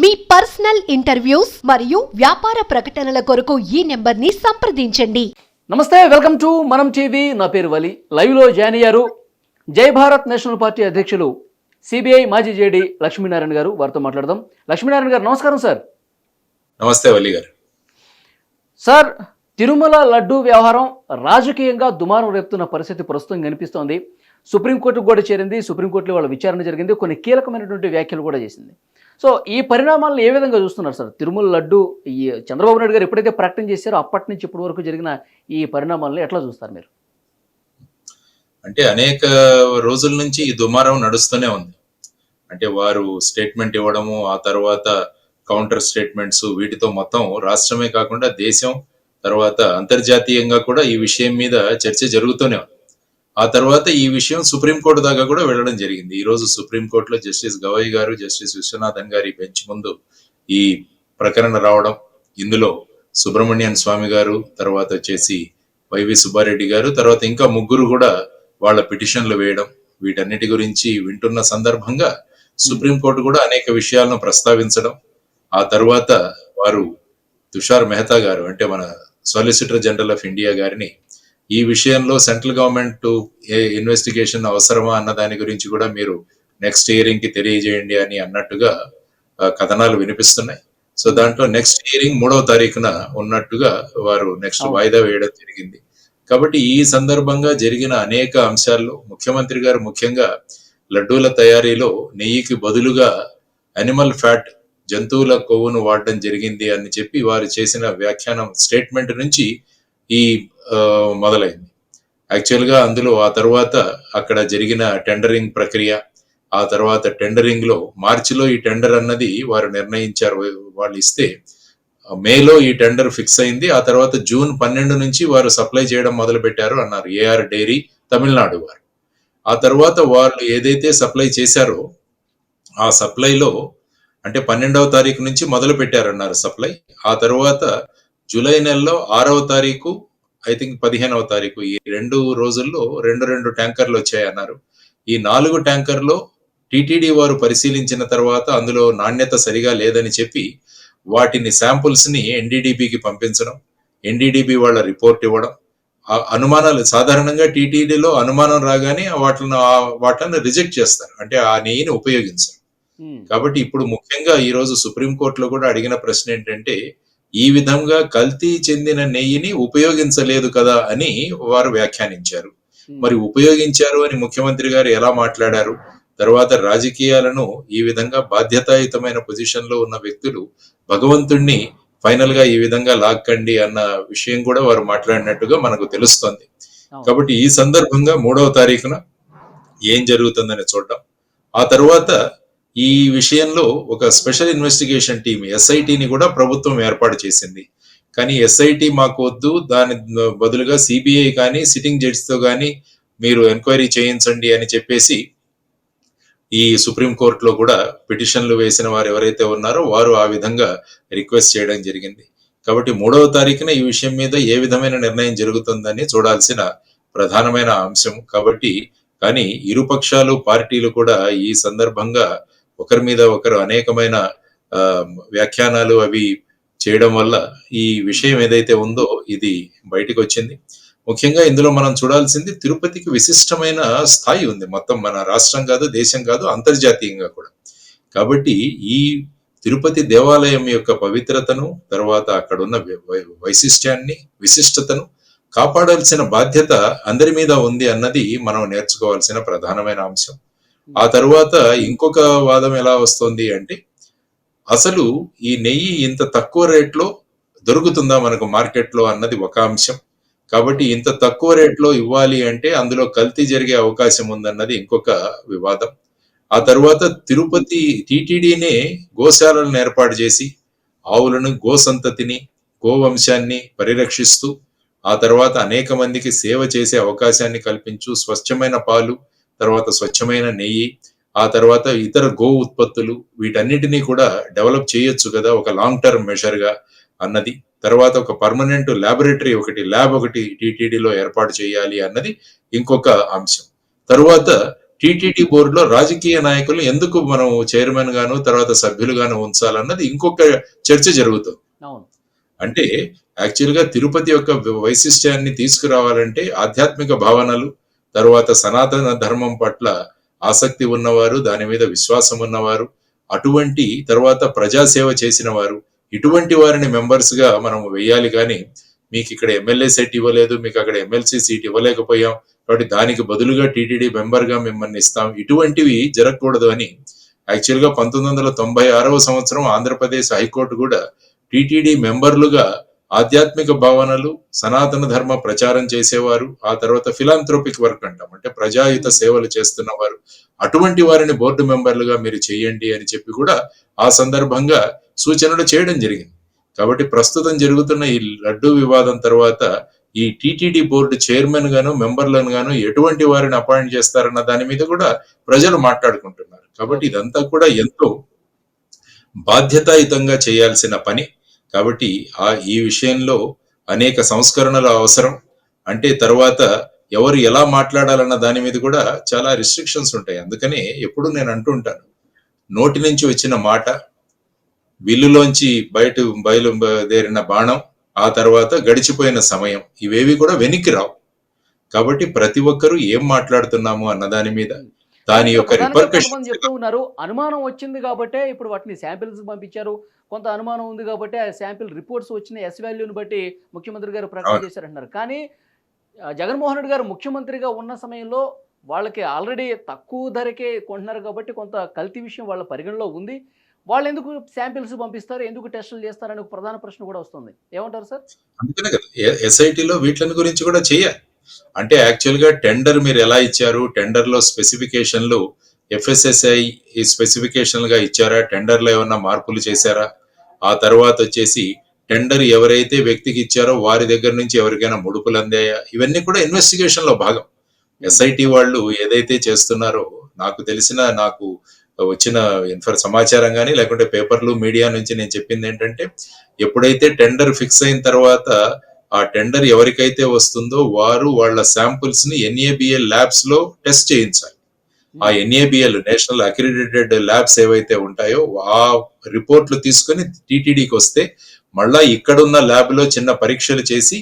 మీ personal interviews మరియు వ్యాపార ప్రకటనల కొరకు ఈ నెంబర్ని సంప్రదించండి. నమస్తే వెల్కమ్ టు మనం టీవీ. నా పేరు వలి. లైవ్లో జాయిన్ అయ్యారు జై భారత్ నేషనల్ పార్టీ అధ్యక్షులు సిబిఐ మాజీ జేడి లక్ష్మీనారాయణ గారు. వారితో మాట్లాడదాం. లక్ష్మీనారాయణ గారు నమస్కారం సార్. నమస్తే వల్లి గారు. సార్ తిరుమల లడ్డూ వ్యవహారం రాజకీయంగా దుమారం రేపుతున్న పరిస్థితి ప్రస్తుతం కనిపిస్తోంది. సుప్రీంకోర్టుకు కూడా చేరింది. సుప్రీంకోర్టులో వాళ్ళ విచారణ జరిగింది. కొన్ని కీలకమైనటువంటి వ్యాఖ్యలు కూడా చేసింది. సో ఈ పరిణామాలను ఏ విధంగా చూస్తున్నారు సార్? తిరుమల లడ్డు ఈ చంద్రబాబు నాయుడు గారు ఎప్పుడైతే ప్రకటన చేశారో అప్పటి నుంచి ఇప్పటి వరకు జరిగిన ఈ పరిణామాలను ఎట్లా చూస్తారు మీరు? అంటే అనేక రోజుల నుంచి ఈ దుమారం నడుస్తూనే ఉంది. అంటే వారు స్టేట్మెంట్ ఇవ్వడము ఆ తర్వాత కౌంటర్ స్టేట్మెంట్స్ వీటితో మొత్తం రాష్ట్రమే కాకుండా దేశం తర్వాత అంతర్జాతీయంగా కూడా ఈ విషయం మీద చర్చ జరుగుతూనే ఉంది. ఆ తర్వాత ఈ విషయం సుప్రీంకోర్టు దాకా కూడా వెళ్ళడం జరిగింది. ఈ రోజు సుప్రీంకోర్టులో జస్టిస్ గవై గారు జస్టిస్ విశ్వనాథన్ గారి బెంచ్ ముందు ఈ ప్రకరణ రావడం ఇందులో సుబ్రహ్మణ్యన్ స్వామి గారు తర్వాత వచ్చేసి వైవి సుబ్బారెడ్డి గారు తర్వాత ఇంకా ముగ్గురు కూడా వాళ్ళ పిటిషన్లు వేయడం వీటన్నిటి గురించి వింటున్న సందర్భంగా సుప్రీంకోర్టు కూడా అనేక విషయాలను ప్రస్తావించడం ఆ తర్వాత వారు తుషార్ మెహతా గారు అంటే మన సాలిసిటర్ జనరల్ ఆఫ్ ఇండియా గారిని ఈ విషయంలో సెంట్రల్ గవర్నమెంట్ ఇన్వెస్టిగేషన్ అవసరమా అన్న దాని గురించి కూడా మీరు నెక్స్ట్ హియరింగ్కి తెలియజేయండి అని అన్నట్టుగా కథనాలు వినిపిస్తున్నాయి సో దాంట్లో నెక్స్ట్ హియరింగ్ మూడవ తారీఖున ఉన్నట్టుగా వారు నెక్స్ట్. వాయిదా వేయడం జరిగింది కాబట్టి ఈ సందర్భంగా జరిగిన అనేక అంశాల్లో ముఖ్యమంత్రి గారు ముఖ్యంగా లడ్డూల తయారీలో నెయ్యికి బదులుగా అనిమల్ ఫ్యాట్ జంతువుల కొవ్వును వాడడం జరిగింది అని చెప్పి వారు చేసిన వ్యాఖ్యానం స్టేట్మెంట్ నుంచి ఈ మొదలైంది. యాక్చువల్గా అందులో ఆ తర్వాత అక్కడ జరిగిన టెండరింగ్ ప్రక్రియ ఆ తర్వాత టెండరింగ్లో మార్చిలో ఈ టెండర్ అన్నది వారు నిర్ణయించారు వాళ్ళు ఇస్తే మేలో ఈ టెండర్ ఫిక్స్ అయింది ఆ తర్వాత జూన్ పన్నెండు నుంచి వారు సప్లై చేయడం మొదలు పెట్టారు అన్నారు ఏఆర్ డైరీ తమిళనాడు వారు. ఆ తర్వాత వాళ్ళు ఏదైతే సప్లై చేశారో ఆ సప్లైలో అంటే పన్నెండవ తారీఖు నుంచి మొదలు పెట్టారన్నారు సప్లై. ఆ తర్వాత జూలై నెలలో ఆరవ తారీఖు ఐ థింక్ పదిహేనవ తారీఖు. ఈ రెండు రోజుల్లో రెండు రెండు ట్యాంకర్లు వచ్చాయన్నారు. ఈ నాలుగు ట్యాంకర్లో టిటిడి వారు పరిశీలించిన తర్వాత అందులో నాణ్యత సరిగా లేదని చెప్పి వాటిని శాంపుల్స్ని ఎన్డీడీబీకి పంపించడం ఎన్డీడీబీ వాళ్ళ రిపోర్ట్ ఇవ్వడం ఆ అనుమానాలు సాధారణంగా టీటీడీలో అనుమానం రాగానే వాటిని వాటిని రిజెక్ట్ చేస్తారు. అంటే ఆ నెయ్యిని ఉపయోగించరు. కాబట్టి ఇప్పుడు ముఖ్యంగా ఈ రోజు సుప్రీంకోర్టులో కూడా అడిగిన ప్రశ్న ఏంటంటే ఈ విధంగా కల్తీ చెందిన నెయ్యిని ఉపయోగించలేదు కదా అని వారు వ్యాఖ్యానించారు. మరి ఉపయోగించారు అని ముఖ్యమంత్రి గారు ఎలా మాట్లాడారు? తర్వాత రాజకీయాలను ఈ విధంగా బాధ్యతాయుతమైన పొజిషన్లో ఉన్న వ్యక్తులు భగవంతుణ్ణి ఫైనల్గా ఈ విధంగా లాక్కండి అన్న విషయం కూడా వారు మాట్లాడినట్టుగా మనకు తెలుస్తోంది. కాబట్టి ఈ సందర్భంగా మూడవ తారీఖున ఏం జరుగుతుందని చూడడం ఆ తర్వాత ఈ విషయంలో ఒక స్పెషల్ ఇన్వెస్టిగేషన్ టీం ఎస్ఐటిని కూడా ప్రభుత్వం ఏర్పాటు చేసింది. కానీ ఎస్ఐటి మాకు వద్దు దాని బదులుగా సిబిఐ కానీ సిట్టింగ్ జడ్జితో తో కానీ మీరు ఎంక్వైరీ చేయించండి అని చెప్పేసి ఈ సుప్రీం కోర్టులో కూడా పిటిషన్లు వేసిన వారు ఎవరైతే ఉన్నారో వారు ఆ విధంగా రిక్వెస్ట్ చేయడం జరిగింది. కాబట్టి మూడవ తారీఖున ఈ విషయం మీద ఏ విధమైన నిర్ణయం జరుగుతుందని చూడాల్సిన ప్రధానమైన అంశం. కాబట్టి కానీ ఇరుపక్షాలు పార్టీలు కూడా ఈ సందర్భంగా ఒకరి మీద ఒకరు అనేకమైన ఆ, వ్యాఖ్యానాలు అవి చేయడం వల్ల ఈ విషయం ఏదైతే ఉందో ఇది బయటకు వచ్చింది ముఖ్యంగా ఇందులో మనం చూడాల్సింది తిరుపతికి విశిష్టమైన స్థాయి ఉంది. మొత్తం మన రాష్ట్రం కాదు దేశం కాదు అంతర్జాతీయంగా కూడా. కాబట్టి ఈ తిరుపతి దేవాలయం యొక్క పవిత్రతను తర్వాత అక్కడ ఉన్న వై- వైశిష్ట్యాన్ని విశిష్టతను కాపాడాల్సిన బాధ్యత అందరి మీద ఉంది అన్నది మనం నేర్చుకోవాల్సిన ప్రధానమైన అంశం. ఆ తర్వాత ఇంకొక వాదం ఎలా వస్తుంది అంటే అసలు ఈ నెయ్యి ఇంత తక్కువ రేట్లో దొరుకుతుందా మనకు మార్కెట్లో అన్నది ఒక అంశం. కాబట్టి ఇంత తక్కువ రేట్లో ఇవ్వాలి అంటే అందులో కల్తీ జరిగే అవకాశం ఉందన్నది ఇంకొక వివాదం. ఆ తర్వాత తిరుపతి టీటీడీనే గోశాలను ఏర్పాటు చేసి ఆవులను గోసంతతిని గోవంశాన్ని పరిరక్షిస్తూ ఆ తర్వాత అనేక మందికి సేవ చేసే అవకాశాన్ని కల్పించు స్వచ్ఛమైన పాలు తర్వాత స్వచ్ఛమైన నెయ్యి ఆ తర్వాత ఇతర గో ఉత్పత్తులు వీటన్నిటినీ కూడా డెవలప్ చేయొచ్చు కదా ఒక లాంగ్ టర్మ్ మెషర్గా అన్నది. తర్వాత ఒక పర్మనెంట్ ల్యాబొరేటరీ ఒకటి ల్యాబ్ ఒకటి టీటీడీలో ఏర్పాటు చేయాలి అన్నది ఇంకొక అంశం. తరువాత టీటీడీ బోర్డులో రాజకీయ నాయకులు ఎందుకు మనం చైర్మన్ గాను తర్వాత సభ్యులు గాను ఉంచాలన్నది ఇంకొక చర్చ జరుగుతుంది. అంటే యాక్చువల్గా తిరుపతి యొక్క వైశిష్ట్యాన్ని తీసుకురావాలంటే ఆధ్యాత్మిక భావనలు తర్వాత సనాతన ధర్మం పట్ల ఆసక్తి ఉన్నవారు దాని మీద విశ్వాసం ఉన్నవారు అటువంటి తర్వాత ప్రజాసేవ చేసిన వారు ఇటువంటి వారిని మెంబర్స్గా గా మనం వెయ్యాలి కానీ మీకు ఇక్కడ ఎమ్మెల్యే సీట్ ఇవ్వలేదు మీకు అక్కడ ఎమ్మెల్సీ సీట్ ఇవ్వలేకపోయాం కాబట్టి దానికి బదులుగా టీటీడీ గా మిమ్మల్ని ఇస్తాం. ఇటువంటివి జరగకూడదు అని యాక్చువల్గా పంతొమ్మిది వందల తొంభై ఆరవ సంవత్సరం ఆంధ్రప్రదేశ్ హైకోర్టు కూడా టీటీడీ మెంబర్లుగా ఆధ్యాత్మిక భావనలు సనాతన ధర్మ ప్రచారం చేసేవారు ఆ తర్వాత ఫిలాంథ్రోపిక్ వర్క్ అంటాం. అంటే ప్రజాయుత సేవలు చేస్తున్నవారు. అటువంటి వారిని బోర్డు మెంబర్లుగా మీరు చేయండి అని చెప్పి కూడా ఆ సందర్భంగా సూచనలు చేయడం జరిగింది. కాబట్టి ప్రస్తుతం జరుగుతున్న ఈ లడ్డు వివాదం తర్వాత ఈ టిటిడి బోర్డు చైర్మన్ గాను మెంబర్లను గాను ఎటువంటి వారిని అపాయింట్ చేస్తారన్న దాని మీద కూడా ప్రజలు మాట్లాడుకుంటున్నారు. కాబట్టి ఇదంతా కూడా ఎంతో బాధ్యతాయుతంగా చేయాల్సిన పని. కాబట్టి ఆ ఈ విషయంలో అనేక సంస్కరణలు అవసరం. అంటే తర్వాత ఎవరు ఎలా మాట్లాడాలన్న దాని మీద కూడా చాలా రిస్ట్రిక్షన్స్ ఉంటాయి. అందుకని ఎప్పుడు నేను అంటుంటాను నోటి నుంచి వచ్చిన మాట విల్లులోంచి బయట బయలుదేరిన బాణం ఆ తర్వాత గడిచిపోయిన సమయం ఇవేవి కూడా వెనక్కి రావు. కాబట్టి ప్రతి ఒక్కరూ ఏం మాట్లాడుతున్నాము అన్న దాని మీద దాని యొక్క రిపర్కషన్ చెప్తూ ఉన్నారు. అనుమానం వచ్చింది కాబట్టే ఇప్పుడు వాటిని శాంపిల్స్ పంపించారు. కొంత అనుమానం ఉంది కాబట్టి ఆ శాంపిల్ రిపోర్ట్స్ వచ్చిన ఎస్ వాల్యూని బట్టి ముఖ్యమంత్రి గారు ప్రకటన. చేశారంటున్నారు. కానీ జగన్మోహన్ రెడ్డి గారు ముఖ్యమంత్రిగా ఉన్న సమయంలో వాళ్ళకి ఆల్రెడీ తక్కువ ధరకే కొంటున్నారు కాబట్టి కొంత కల్తీ విషయం వాళ్ళ పరిగణలో ఉంది. వాళ్ళు ఎందుకు శాంపిల్స్ పంపిస్తారు? ఎందుకు టెస్టులు చేస్తారని ఒక ప్రధాన ప్రశ్న కూడా వస్తుంది. ఏమంటారు సార్? అందుకనే కదా. ఎస్ఐటిలో వీటిని గురించి కూడా చేయాలి అంటే యాక్చువల్గా టెండర్ మీరు ఎలా ఇచ్చారు? టెండర్లో స్పెసిఫికేషన్లు ఎఫ్ఎస్ఎస్ఐ ఈ స్పెసిఫికేషన్గా ఇచ్చారా? టెండర్లో ఏమన్నా మార్పులు చేశారా? ఆ తర్వాత వచ్చేసి టెండర్ ఎవరైతే వ్యక్తికి ఇచ్చారో వారి దగ్గర నుంచి ఎవరికైనా ముడుపులు అందాయా? ఇవన్నీ కూడా ఇన్వెస్టిగేషన్లో భాగం. ఎస్ఐటి వాళ్ళు ఏదైతే చేస్తున్నారో నాకు తెలిసిన నాకు వచ్చిన ఇన్ఫర్ సమాచారం కానీ లేకుంటే పేపర్లు మీడియా నుంచి నేను చెప్పింది ఏంటంటే ఎప్పుడైతే టెండర్ ఫిక్స్ అయిన తర్వాత ఆ టెండర్ ఎవరికైతే వస్తుందో వారు వాళ్ళ శాంపుల్స్ని ఎన్ఏబిఏ ల్యాబ్స్లో టెస్ట్ చేయించాలి. ఆ ఎన్ఏబిఎల్ నేషనల్ అక్రిడిటెడ్ ల్యాబ్స్ ఏవైతే ఉంటాయో ఆ రిపోర్ట్లు తీసుకొని టీటీడీకి వస్తే మళ్ళా ఇక్కడున్న ల్యాబ్లో చిన్న పరీక్షలు చేసి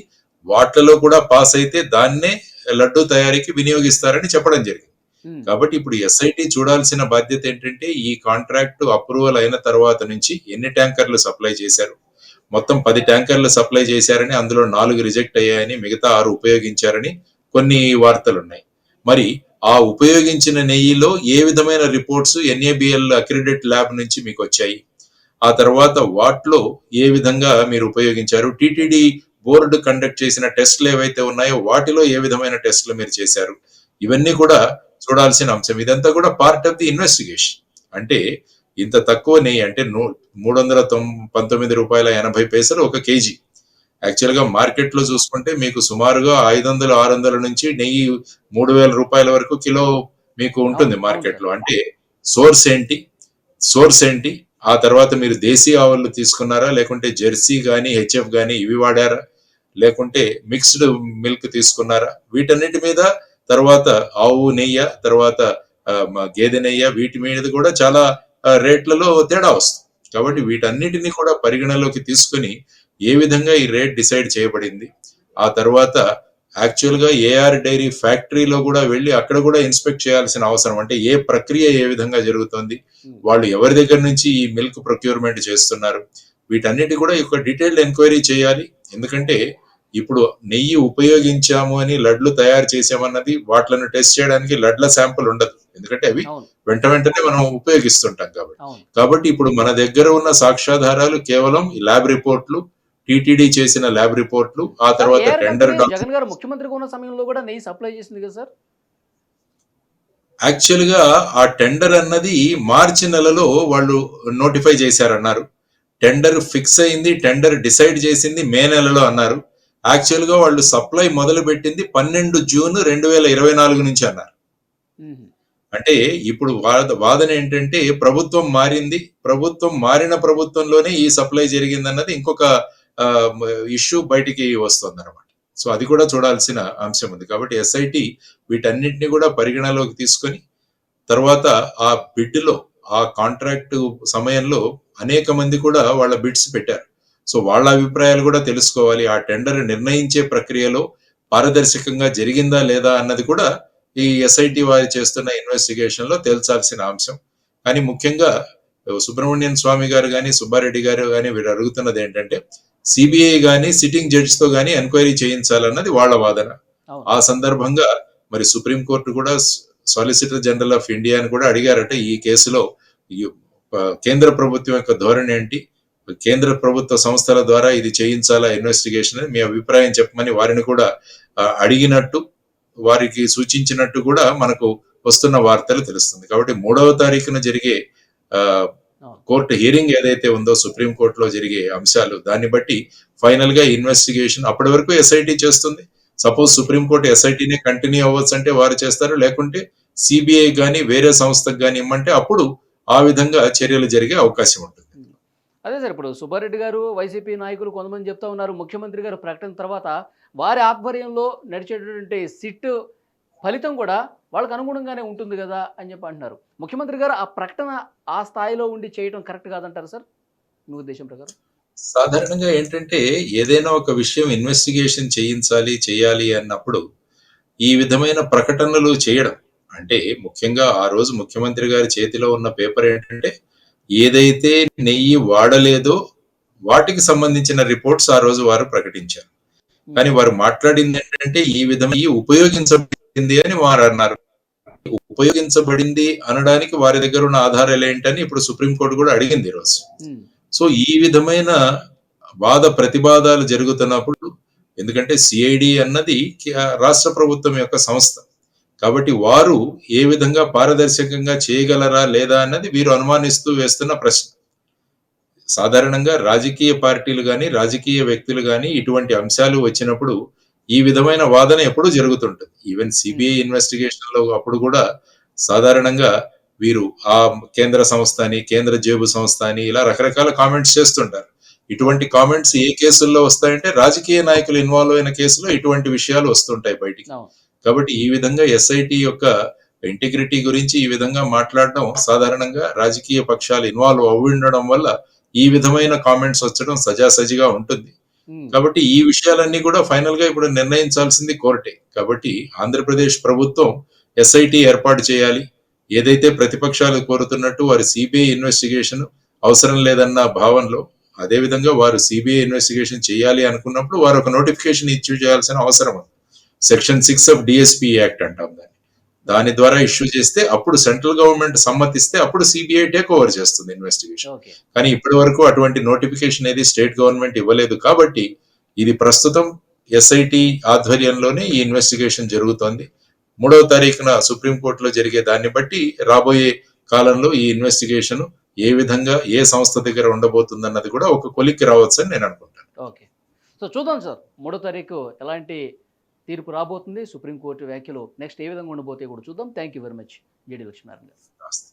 వాటిలో కూడా పాస్ అయితే దాన్నే లడ్డు తయారీకి వినియోగిస్తారని చెప్పడం జరిగింది. కాబట్టి ఇప్పుడు ఎస్ఐటి చూడాల్సిన బాధ్యత ఏంటంటే ఈ కాంట్రాక్ట్ అప్రూవల్ అయిన తర్వాత నుంచి ఎన్ని ట్యాంకర్లు సప్లై చేశారు? మొత్తం పది ట్యాంకర్లు సప్లై చేశారని అందులో నాలుగు రిజెక్ట్ అయ్యాయని మిగతా ఆరు ఉపయోగించారని కొన్ని వార్తలు ఉన్నాయి మరి ఆ ఉపయోగించిన నెయ్యిలో ఏ విధమైన రిపోర్ట్స్ ఎన్ఏబిఎల్ అక్రిడెట్ ల్యాబ్ నుంచి మీకు వచ్చాయి? ఆ తర్వాత వాటిలో ఏ విధంగా మీరు ఉపయోగించారు? టిటిడి బోర్డు కండక్ట్ చేసిన టెస్ట్లు ఏవైతే ఉన్నాయో వాటిలో ఏ విధమైన టెస్ట్లు మీరు చేశారు? ఇవన్నీ కూడా చూడాల్సిన అంశం. ఇదంతా కూడా పార్ట్ ఆఫ్ ది ఇన్వెస్టిగేషన్ అంటే ఇంత తక్కువ నెయ్యి అంటే నూ- మూడు వందల తొం- పంతొమ్మిది రూపాయల ఎనభై పైసలు ఒక కేజీ. యాక్చువల్గా మార్కెట్లో చూసుకుంటే మీకు సుమారుగా ఐదు వందలు ఆరు వందల నుంచి నెయ్యి మూడు వేల రూపాయల వరకు కిలో మీకు ఉంటుంది అవును, మార్కెట్లో. అంటే సోర్స్ ఏంటి? సోర్స్ ఏంటి? ఆ తర్వాత మీరు దేశీ ఆవులు తీసుకున్నారా? లేకుంటే జెర్సీ గానీ హెచ్ఎఫ్ గానీ ఇవి వాడారా? లేకుంటే మిక్స్డ్ మిల్క్ తీసుకున్నారా? వీటన్నిటి మీద తర్వాత ఆవు నెయ్య తర్వాత గేదె నెయ్య వీటి మీద కూడా చాలా రేట్లలో తేడా వస్తుంది. కాబట్టి వీటన్నిటిని కూడా పరిగణలోకి తీసుకొని ఏ విధంగా ఈ రేట్ డిసైడ్ చేయబడింది? ఆ తర్వాత యాక్చువల్గా ఏఆర్ డైరీ ఫ్యాక్టరీలో కూడా వెళ్ళి అక్కడ కూడా ఇన్స్పెక్ట్ చేయాల్సిన అవసరం. అంటే ఏ ప్రక్రియ ఏ విధంగా జరుగుతుంది? వాళ్ళు ఎవరి దగ్గర నుంచి ఈ మిల్క్ ప్రొక్యూర్మెంట్ చేస్తున్నారు? వీటన్నిటి కూడా ఒక డీటెయిల్డ్ ఎంక్వైరీ చేయాలి. ఎందుకంటే ఇప్పుడు నెయ్యి ఉపయోగించాము అని లడ్లు తయారు చేసామన్నది వాటిలను టెస్ట్ చేయడానికి లడ్ల శాంపుల్ ఉండదు. ఎందుకంటే అవి వెంట వెంటనే మనం ఉపయోగిస్తుంటాం కాబట్టి. కాబట్టి ఇప్పుడు మన దగ్గర ఉన్న సాక్ష్యాధారాలు కేవలం ల్యాబ్ రిపోర్ట్లు టీటీడీ చేసిన ల్యాబ్ రిపోర్ట్లు ఆ తర్వాత టెండర్ జగన్ గారు ముఖ్యమంత్రిగా ఉన్న సమయంలో కూడా నెయ్యి సప్లై చేసింది కదా సార్? యాక్చువల్గా ఆ టెండర్ అన్నది మార్చి నెలలో వాళ్ళు నోటిఫై చేశారన్నారు. టెండర్ ఫిక్స్ అయింది టెండర్ డిసైడ్ చేసింది మే నెలలో అన్నారు. యాక్చువల్గా వాళ్ళు సప్లై మొదలు పెట్టింది పన్నెండు జూన్ రెండు వేల ఇరవై నాలుగు నుంచి అన్నారు. అంటే ఇప్పుడు వాద వాదన ఏంటంటే ప్రభుత్వం మారింది ప్రభుత్వం మారిన ప్రభుత్వంలోనే ఈ సప్లై జరిగిందన్నది ఇంకొక ఇష్యూ బయటికి వస్తుంది అనమాట సో అది కూడా చూడాల్సిన అంశం ఉంది. కాబట్టి ఎస్ఐటి వీటన్నిటిని కూడా పరిగణలోకి తీసుకొని తర్వాత ఆ బిడ్లో ఆ కాంట్రాక్ట్ సమయంలో అనేక మంది కూడా వాళ్ళ బిడ్స్ పెట్టారు. సో వాళ్ళ అభిప్రాయాలు కూడా తెలుసుకోవాలి. ఆ టెండర్ నిర్ణయించే ప్రక్రియలో పారదర్శకంగా జరిగిందా లేదా అన్నది కూడా ఈ ఎస్ఐటి వారు చేస్తున్న ఇన్వెస్టిగేషన్లో తేల్చాల్సిన అంశం. కానీ ముఖ్యంగా సుబ్రహ్మణ్యం స్వామి గారు కానీ సుబ్బారెడ్డి గారు కానీ వీరు అడుగుతున్నది ఏంటంటే సిబిఐ గాని సిట్టింగ్ జడ్జ్తో గాని ఎంక్వైరీ చేయించాలన్నది వాళ్ళ వాదన. ఆ సందర్భంగా మరి సుప్రీంకోర్టు కూడా సాలిసిటర్ జనరల్ ఆఫ్ ఇండియాని కూడా అడిగారట ఈ కేసులో. కేంద్ర ప్రభుత్వం యొక్క ధోరణి ఏంటి? కేంద్ర ప్రభుత్వ సంస్థల ద్వారా ఇది చేయించాలా ఇన్వెస్టిగేషన్ అని మీ అభిప్రాయం చెప్పమని వారిని కూడా అడిగినట్టు వారికి సూచించినట్టు కూడా మనకు వస్తున్న వార్తలు తెలుస్తుంది. కాబట్టి మూడవ తారీఖున జరిగే ఆ, కోర్టు హియరింగ్ ఏదైతే ఉందో సుప్రీంకోర్టులో జరిగే అంశాలు దాన్ని బట్టి ఫైనల్గా ఇన్వెస్టిగేషన్ అప్పటి వరకు ఎస్ఐటి చేస్తుంది. సపోజ్ సుప్రీంకోర్టు ఎస్ఐటినే కంటిన్యూ అవ్వచ్చు అంటే వారు చేస్తారు లేకుంటే సిబిఐ కానీ వేరే సంస్థకు కానీ ఇమ్మంటే అప్పుడు ఆ విధంగా చర్యలు జరిగే అవకాశం ఉంటుంది. అదే సార్ ఇప్పుడు సుబ్బారెడ్డి గారు వైసీపీ నాయకులు కొంతమంది చెప్తా ఉన్నారు ముఖ్యమంత్రి గారు ప్రకటన తర్వాత వారి ఆధ్వర్యంలో నడిచేటటువంటి సిట్ ఫలితం కూడా వాళ్ళకి అనుగుణంగానే ఉంటుంది కదా అని చెప్పి అంటున్నారు. ముఖ్యమంత్రి గారు ఆ ప్రకటన ఆ స్థాయిలో ఉండి చేయడం కరెక్ట్ కాదంటారు సార్? మీ ఉద్దేశం ప్రకారం? సాధారణంగా ఏంటంటే ఏదైనా ఒక విషయం ఇన్వెస్టిగేషన్ చేయించాలి చేయాలి అన్నప్పుడు ఈ విధమైన ప్రకటనలు చేయడం అంటే ముఖ్యంగా ఆ రోజు ముఖ్యమంత్రి గారి చేతిలో ఉన్న పేపర్ ఏంటంటే ఏదైతే నెయ్యి వాడలేదో వాటికి సంబంధించిన రిపోర్ట్స్ ఆ రోజు వారు ప్రకటించారు. కానీ వారు మాట్లాడింది ఏంటంటే ఈ విధంగా ఉపయోగించబడింది అని వారు అన్నారు ఉపయోగించబడింది అనడానికి వారి దగ్గర ఉన్న ఆధారాలు ఏంటని ఇప్పుడు సుప్రీంకోర్టు కూడా అడిగింది ఈ రోజు. ఉమ్, సో ఈ విధమైన వాద ప్రతివాదాలు జరుగుతున్నప్పుడు ఎందుకంటే సిఐడి అన్నది రాష్ట్ర ప్రభుత్వం యొక్క సంస్థ. కాబట్టి వారు ఏ విధంగా పారదర్శకంగా చేయగలరా లేదా అన్నది వీరు అనుమానిస్తూ వేస్తున్న ప్రశ్న. సాధారణంగా రాజకీయ పార్టీలు గాని రాజకీయ వ్యక్తులు గాని ఇటువంటి అంశాలు వచ్చినప్పుడు ఈ విధమైన వాదన ఎప్పుడూ జరుగుతుంటుంది. ఈవెన్ సిబిఐ ఇన్వెస్టిగేషన్లో అప్పుడు కూడా సాధారణంగా వీరు ఆ కేంద్ర సంస్థ అని కేంద్ర జేబు సంస్థ అని ఇలా రకరకాల కామెంట్స్ చేస్తుంటారు. ఇటువంటి కామెంట్స్ ఏ కేసుల్లో వస్తాయంటే రాజకీయ నాయకులు ఇన్వాల్వ్ అయిన కేసులో ఇటువంటి విషయాలు వస్తుంటాయి బయటికి. కాబట్టి ఈ విధంగా ఎస్ఐటి యొక్క ఇంటిగ్రిటీ గురించి ఈ విధంగా మాట్లాడడం సాధారణంగా రాజకీయ పక్షాలు ఇన్వాల్వ్ అవ్వి ఉండడం వల్ల ఈ విధమైన కామెంట్స్ వచ్చడం సజాసజిగా ఉంటుంది. Hmm. కాబట్టి ఈ విషయాలన్నీ కూడా ఫైనల్గా ఇప్పుడు నిర్ణయించాల్సింది కోర్టే. కాబట్టి ఆంధ్రప్రదేశ్ ప్రభుత్వం ఎస్ఐటి ఏర్పాటు చేయాలి. ఏదైతే ప్రతిపక్షాలు కోరుతున్నట్టు వారి సిబిఐ ఇన్వెస్టిగేషన్ అవసరం లేదన్న భావనలో అదే విధంగా వారు సిబిఐ ఇన్వెస్టిగేషన్ చేయాలి అనుకున్నప్పుడు వారు ఒక నోటిఫికేషన్ ఇష్యూ చేయాల్సిన అవసరం ఉంది. Section six of DSP act అంటాం దాన్ని. దాని ద్వారా ఇష్యూ చేస్తే అప్పుడు సెంట్రల్ గవర్నమెంట్ సమ్మతిస్తే అప్పుడు సిబిఐ టేక్ ఓవర్ చేస్తుంది ఇన్వెస్టిగేషన్ కానీ ఇప్పటి వరకు అటువంటి నోటిఫికేషన్ ఏది స్టేట్ గవర్నమెంట్ ఇవ్వలేదు కాబట్టి ఇది ప్రస్తుతం ఎస్ఐటి ఆధ్వర్యంలోనే ఈ ఇన్వెస్టిగేషన్ జరుగుతోంది. మూడవ తారీఖున సుప్రీంకోర్టులో జరిగే దాన్ని బట్టి రాబోయే కాలంలో ఈ ఇన్వెస్టిగేషన్ ఏ విధంగా ఏ సంస్థ దగ్గర ఉండబోతుందన్నది కూడా ఒక కొలిక్కి రావచ్చు అని నేను అనుకుంటాను. ఓకే సో చూద్దాం సార్. మూడో తారీఖు ఎలాంటి తీర్పు రాబోతుంది. సుప్రీంకోర్టు వ్యాఖ్యలు నెక్స్ట్ ఏ విధంగా ఉండబోతే కూడా చూద్దాం. Thank you very much JD Lakshminarayana garu.